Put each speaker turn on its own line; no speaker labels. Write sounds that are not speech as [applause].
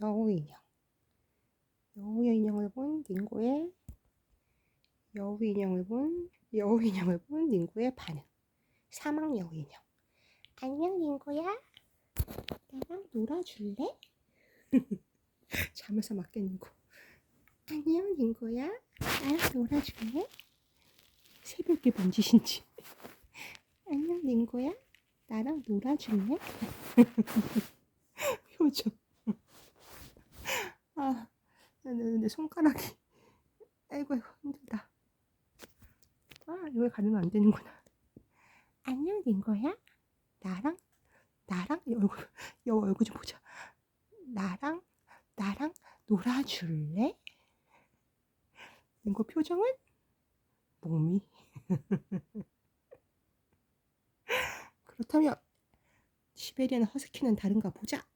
여우 인형. 여우 인형을 본 닝고의 여우 인형을 본 여우 인형을 본 닝고의 반응. 사막 여우 인형. 안녕 닝고야. 나랑 놀아줄래? [laughs] 잠에서 맞게 닝고. 안녕 닝고야. 나랑 놀아줄래? 새벽에 뭔 짓인지. [laughs] 안녕 닝고야. 나랑 놀아줄래? [laughs] 표정. 아, 내 손가락이. [laughs] 아이고, 아이고, 힘들다. 아, 이거 가면 안 되는구나. 안녕, 링거야? 나랑, 나랑, 여 얼굴, 여 얼굴 좀 보자. 나랑, 나랑 놀아줄래? 링거 표정은? 몸이. [laughs] 그렇다면, 시베리안 허스키는 다른가 보자.